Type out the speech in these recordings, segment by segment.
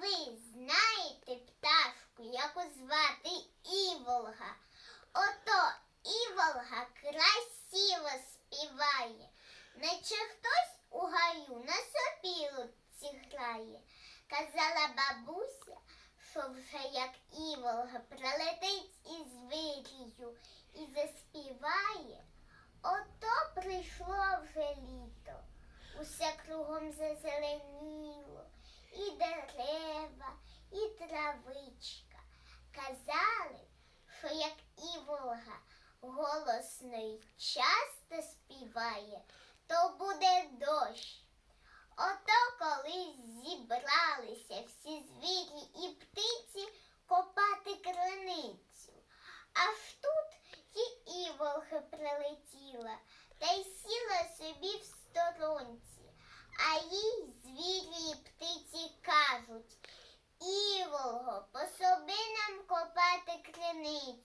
ви знаєте пташку, яку звати Іволга? Ото Іволга красиво співає, наче хтось у гаю на сопілці грає. Казала бабуся, що вже як Іволга прилетить із вирію і заспіває. Ото прийшло вже літо, усе кругом зазеленіло, і дерева, і. Казали, що як Іволга голосно й часто співає, то буде дощ. Ото колись зібралися всі звірі і птиці копати криницю. Аж тут і іволга прилетіла та й сіла собі в сторонці. А їй звірі і птиці кажуть Іволго, пособи нам копати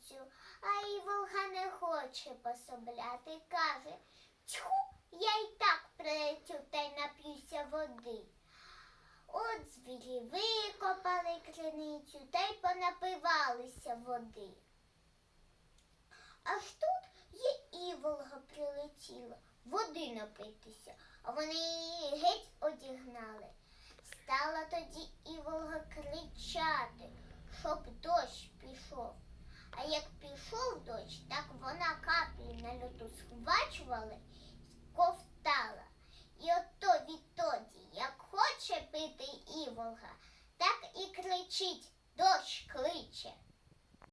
криницю. А Іволга не хоче пособляти, каже Тьху, я й так прилетю та й нап'юся води. От звірі викопали криницю та й понапивалися води. Аж тут є іволга прилетіла води напитися, а вони її геть одігнали. Стала тоді іволга кричати, щоб дощ пішов. А як пішов дощ, так вона каплі на льоту схвачувала ковтала. І ото відтоді, як хоче пити іволга, так і кричить, дощ кличе.